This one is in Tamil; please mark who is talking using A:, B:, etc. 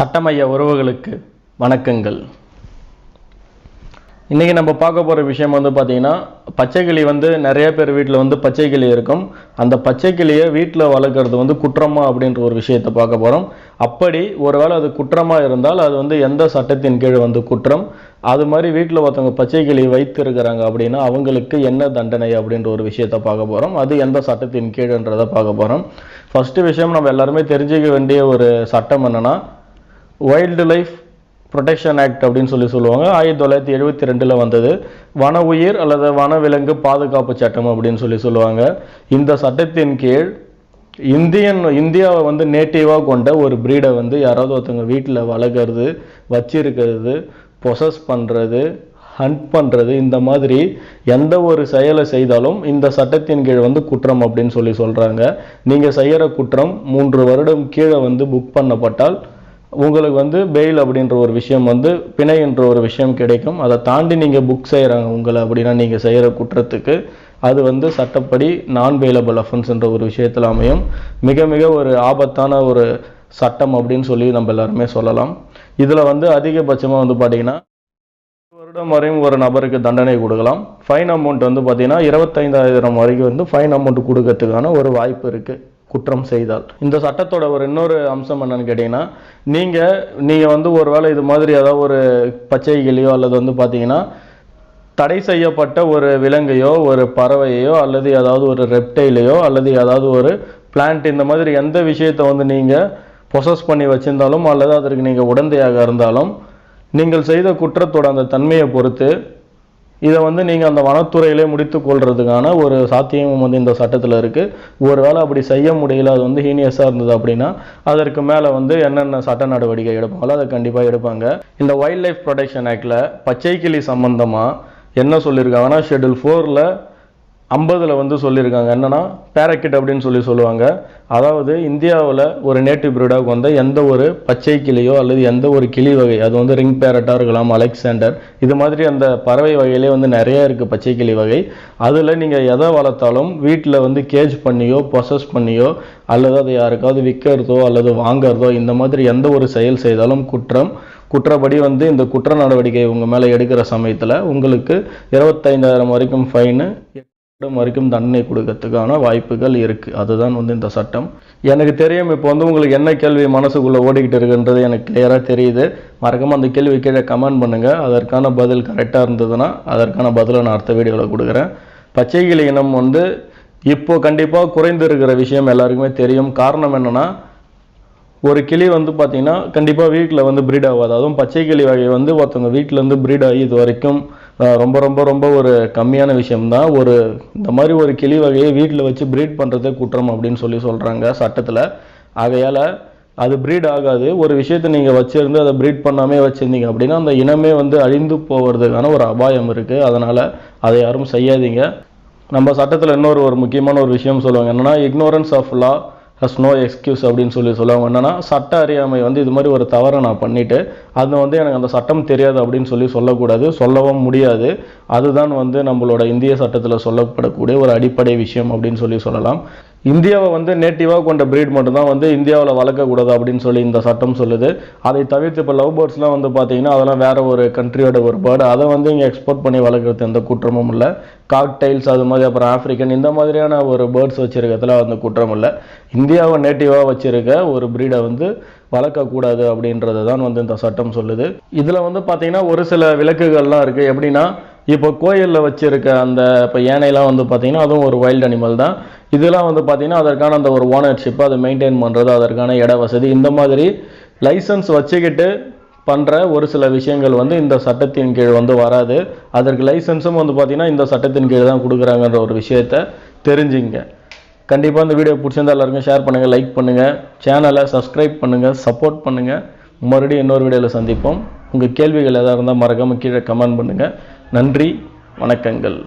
A: சட்டமைய உறவுகளுக்கு வணக்கங்கள். இன்றைக்கி நம்ம பார்க்க போகிற விஷயம் வந்து பார்த்திங்கன்னா பச்சைக்கிளி வந்து நிறைய பேர் வீட்டில் வந்து பச்சைக்கிளி இருக்கும். அந்த பச்சைக்கிளியை வீட்டில் வளர்க்குறது வந்து குற்றமா அப்படின்ற ஒரு விஷயத்தை பார்க்க போகிறோம் அப்படி ஒருவேளை அது குற்றமாக இருந்தால் அது வந்து எந்த சட்டத்தின் கீழ் வந்து குற்றம்? அது மாதிரி வீட்டில் ஒருத்தவங்க பச்சைக்கிளி வைத்து இருக்கிறாங்க அப்படின்னா அவங்களுக்கு என்ன தண்டனை அப்படின்ற ஒரு விஷயத்தை பார்க்க போகிறோம் அது எந்த சட்டத்தின் கீழ்ன்றதை பார்க்க போகிறோம் ஃபஸ்ட்டு விஷயம் நம்ம எல்லாருமே தெரிஞ்சுக்க வேண்டிய ஒரு சட்டம் என்னென்னா வைல்டு லைஃப் ப்ரொடெக்ஷன் ஆக்ட் அப்படின்னு சொல்லி சொல்லுவாங்க. ஆயிரத்தி தொள்ளாயிரத்தி எழுபத்தி ரெண்டில் வந்தது. வன உயிர் அல்லது வனவிலங்கு பாதுகாப்பு சட்டம் அப்படின்னு சொல்லி சொல்லுவாங்க. இந்த சட்டத்தின் கீழ் இந்தியன் இந்தியாவை வந்து நேட்டிவாக கொண்ட ஒரு ப்ரீடை வந்து யாராவது ஒருத்தவங்க வீட்டில் வளர்க்குறது வச்சிருக்கிறது பொசஸ் பண்ணுறது ஹண்ட் பண்ணுறது இந்த மாதிரி எந்த ஒரு செயலை செய்தாலும் இந்த சட்டத்தின் கீழ் வந்து குற்றம் அப்படின்னு சொல்லி சொல்கிறாங்க நீங்கள் செய்கிற குற்றம் மூன்று வருடம் கீழே வந்து புக் பண்ணப்பட்டால் உங்களுக்கு வந்து பெயில் அப்படின்ற ஒரு விஷயம் வந்து பிணை என்ற ஒரு விஷயம் கிடைக்கும். அதை தாண்டி நீங்கள் புக் செய்கிறாங்க உங்களை அப்படின்னா நீங்கள் செய்கிற குற்றத்துக்கு அது வந்து சட்டப்படி நான் பெயிலபிள் அஃபென்ஸ்ன்ற ஒரு விஷயத்தில் அமையும். மிக மிக ஒரு ஆபத்தான ஒரு சட்டம் அப்படின்னு சொல்லி நம்ம எல்லாருமே சொல்லலாம். இதில் வந்து அதிகபட்சமாக வந்து பார்த்தீங்கன்னா வருடம் வரையும் ஒரு நபருக்கு தண்டனை கொடுக்கலாம். ஃபைன் அமௌண்ட் வந்து பார்த்தீங்கன்னா இருபத்தைந்தாயிரம் வரைக்கும் வந்து ஃபைன் அமௌண்ட் கொடுக்கறதுக்கான ஒரு வாய்ப்பு இருக்குது குற்றம் செய்தால். இந்த சட்டத்தோட ஒரு இன்னொரு அம்சம் என்னன்னு கேட்டிங்கன்னா நீங்கள் நீங்கள் வந்து ஒரு வேளை இது மாதிரி ஏதாவது ஒரு பச்சை கிளியோ அல்லது வந்து பார்த்தீங்கன்னா தடை செய்யப்பட்ட ஒரு விலங்கையோ ஒரு பறவையோ அல்லது ஏதாவது ஒரு ரெப்டைலையோ அல்லது ஏதாவது ஒரு பிளான்ட் இந்த மாதிரி எந்த விஷயத்தை வந்து நீங்கள் பொசஸ் பண்ணி வச்சிருந்தாலும் அல்லது அதற்கு நீங்கள் உடந்தையாக இருந்தாலும் நீங்கள் செய்த குற்றத்தோட அந்த தன்மையை பொறுத்து இதை வந்து நீங்கள் அந்த வனத்துறையிலே முடித்து கொள்றதுக்கான ஒரு சாத்தியமும் வந்து இந்த சட்டத்தில் இருக்குது ஒருவேளை அப்படி செய்ய முடியல அது வந்து ஹீனியஸாக இருந்தது அப்படின்னா அதற்கு மேலே வந்து என்னென்ன சட்ட நடவடிக்கை எடுப்பாங்களோ அதை கண்டிப்பாக எடுப்பாங்க. இந்த வைல்ட் லைஃப் ப்ரொடெக்ஷன் ஆக்டில் கிளி சம்பந்தமாக என்ன சொல்லியிருக்காங்கன்னா ஷெட்யூல் ஃபோரில் ஐம்பதில் வந்து சொல்லியிருக்காங்க. என்னென்னா பேரக்கிட் அப்படின்னு சொல்லி சொல்லுவாங்க. அதாவது இந்தியாவில் ஒரு நேட்டிவ் பிரீடாக வந்த எந்த ஒரு பச்சை கிளியோ அல்லது எந்த ஒரு கிளி வகை அது வந்து ரிங் பேரட்டாக இருக்கலாம் அலெக்சாண்டர் இது மாதிரி அந்த பறவை வகையிலே வந்து நிறைய இருக்குது பச்சை கிளி வகை. அதில் நீங்கள் எதை வளர்த்தாலும் வீட்டில் வந்து கேஜ் பண்ணியோ ப்ரொசஸ் பண்ணியோ அல்லது அதை யாருக்காவது விற்கிறதோ அல்லது வாங்கிறதோ இந்த மாதிரி எந்த ஒரு செயல் செய்தாலும் குற்றம். குற்றப்படி வந்து இந்த குற்ற நடவடிக்கை உங்கள் மேலே எடுக்கிற சமயத்தில் உங்களுக்கு இருபத்தைந்தாயிரம் வரைக்கும் ஃபைனு வரைக்கும் தண்டனை கொடுக்கறதுக்கான வாய்ப்புகள் இருக்குது அதுதான் வந்து இந்த சட்டம். எனக்கு தெரியும் இப்போ வந்து உங்களுக்கு என்ன கேள்வி மனசுக்குள்ளே ஓடிக்கிட்டு இருக்குன்றது எனக்கு கிளியராக தெரியுது. மறக்காமல் அந்த கேள்வி கீழே கமெண்ட் பண்ணுங்கள் அதற்கான பதில் கரெக்டாக இருந்ததுன்னா அதற்கான பதிலை நான் அடுத்த வீடியோவில் கொடுக்குறேன். பச்சைக்கிளி இனம் வந்து இப்போது கண்டிப்பாக குறைந்து இருக்கிற விஷயம் எல்லாருக்குமே தெரியும். காரணம் என்னென்னா ஒரு கிளி வந்து பார்த்தீங்கன்னா கண்டிப்பாக வீட்டில் வந்து ப்ரீட் ஆகாது. அதுவும் பச்சை கிளி வகை வந்து ஒருத்தவங்க வீட்டிலேருந்து ப்ரீட் ஆகி இது வரைக்கும் ரொம்ப ரொம்ப ரொம்ப ஒரு கம்மியான விஷயம்தான். ஒரு இந்த மாதிரி ஒரு கிளி வகையை வீட்டில் வச்சு ப்ரீட் பண்ணுறதே குற்றம் அப்படின்னு சொல்லி சொல்கிறாங்க சட்டத்தில். ஆகையால் அது ப்ரீட் ஆகாது. ஒரு விஷயத்தை நீங்கள் வச்சுருந்து அதை ப்ரீட் பண்ணாமே வச்சுருந்தீங்க அப்படின்னா அந்த இனமே வந்து அழிந்து போகிறதுக்கான ஒரு அபாயம் இருக்குது அதனால் அதை யாரும் செய்யாதீங்க. நம்ம சட்டத்தில் இன்னொரு ஒரு முக்கியமான ஒரு விஷயம் சொல்லுவாங்க. என்னென்னா ignorance of law has no excuse அப்படின்னு சொல்லி சொல்லுவாங்க. என்னென்னா சட்ட அறியாமை வந்து இது மாதிரி ஒரு தவறை நான் பண்ணிட்டு அது வந்து எனக்கு அந்த சட்டம் தெரியாது அப்படின்னு சொல்லி சொல்லக்கூடாது சொல்லவும் முடியாது. அதுதான் வந்து நம்மளோட இந்திய சட்டத்தில் சொல்லப்படக்கூடிய ஒரு அடிப்படை விஷயம் அப்படின்னு சொல்லி சொல்லலாம். இந்தியாவை வந்து நேட்டிவாக கொண்ட பிரீட் மட்டும்தான் வந்து இந்தியாவில் வளர்க்கக்கூடாது அப்படின்னு சொல்லி இந்த சட்டம் சொல்லுது. அதை தவிர்த்து இப்போ லவ் பேர்ட்ஸ்லாம் வந்து பார்த்தீங்கன்னா அதெல்லாம் வேறு ஒரு கண்ட்ரியோட ஒரு பேர்டு அதை வந்து இங்கே எக்ஸ்போர்ட் பண்ணி வளர்க்குறது எந்த குற்றமும் இல்லை. காக்டைல்ஸ் அது மாதிரி அப்புறம் ஆஃப்ரிக்கன் இந்த மாதிரியான ஒரு பேர்ட்ஸ் வச்சுருக்கிறதுல வந்து குற்றம் இல்லை. இந்தியாவை நேட்டிவாக வச்சுருக்க ஒரு பிரீடை வந்து வளர்க்கக்கூடாது அப்படின்றது தான் வந்து இந்த சட்டம் சொல்லுது. இதில் வந்து பார்த்தீங்கன்னா ஒரு சில விலக்குகள்லாம் இருக்குது எப்படின்னா இப்போ கோயிலில் வச்சிருக்க அந்த இப்போ யானைலாம் வந்து பார்த்தீங்கன்னா அதுவும் ஒரு வைல்ட் அனிமல் தான். இதெல்லாம் வந்து பார்த்தீங்கன்னா அதற்கான அந்த ஒரு ஓனர்ஷிப் அதை மெயின்டைன் பண்ணுறது அதற்கான இட வசதி இந்த மாதிரி லைசன்ஸ் வச்சுக்கிட்டு பண்ணுற ஒரு சில விஷயங்கள் வந்து இந்த சட்டத்தின் கீழ் வந்து வராது. அதற்கு லைசன்ஸும் வந்து பார்த்தீங்கன்னா இந்த சட்டத்தின் கீழ் தான் கொடுக்குறாங்கன்ற ஒரு விஷயத்த தெரிஞ்சுங்க. கண்டிப்பாக இந்த வீடியோ பிடிச்சிருந்தா எல்லாருக்கும் ஷேர் பண்ணுங்கள் லைக் பண்ணுங்கள் சேனலை சப்ஸ்கிரைப் பண்ணுங்கள் சப்போர்ட் பண்ணுங்கள் மறுபடியும் இன்னொரு வீடியோவில் சந்திப்போம். உங்கள் கேள்விகள் எதாக இருந்தால் மறக்காமல் கீழே கமெண்ட் பண்ணுங்கள் நன்றி வணக்கங்கள்.